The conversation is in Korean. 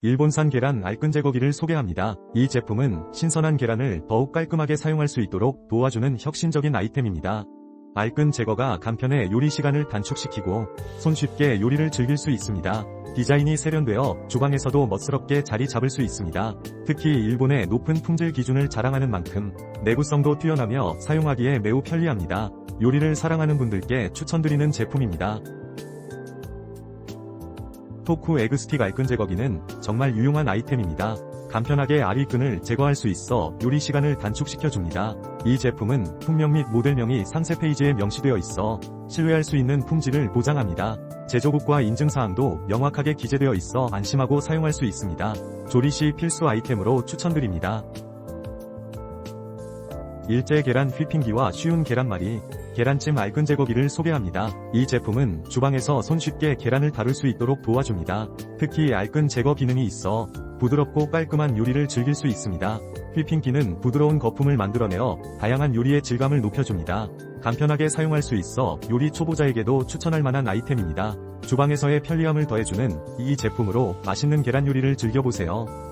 일본산 계란 알끈 제거기를 소개합니다. 이 제품은 신선한 계란을 더욱 깔끔하게 사용할 수 있도록 도와주는 혁신적인 아이템입니다. 알끈 제거가 간편해 요리 시간을 단축시키고 손쉽게 요리를 즐길 수 있습니다. 디자인이 세련되어 주방에서도 멋스럽게 자리 잡을 수 있습니다. 특히 일본의 높은 품질 기준을 자랑하는 만큼 내구성도 뛰어나며 사용하기에 매우 편리합니다. 요리를 사랑하는 분들께 추천드리는 제품입니다. 토쿠 에그스틱 알끈 제거기는 정말 유용한 아이템입니다. 간편하게 알이끈을 제거할 수 있어 요리 시간을 단축시켜줍니다. 이 제품은 품명 및 모델명이 상세 페이지에 명시되어 있어 신뢰할 수 있는 품질을 보장합니다. 제조국과 인증사항도 명확하게 기재되어 있어 안심하고 사용할 수 있습니다. 조리 시 필수 아이템으로 추천드립니다. 일제 계란 휘핑기와 쉬운 계란말이, 계란찜 알끈 제거기를 소개합니다. 이 제품은 주방에서 손쉽게 계란을 다룰 수 있도록 도와줍니다. 특히 알끈 제거 기능이 있어 부드럽고 깔끔한 요리를 즐길 수 있습니다. 휘핑기는 부드러운 거품을 만들어내어 다양한 요리의 질감을 높여줍니다. 간편하게 사용할 수 있어 요리 초보자에게도 추천할 만한 아이템입니다. 주방에서의 편리함을 더해주는 이 제품으로 맛있는 계란 요리를 즐겨보세요.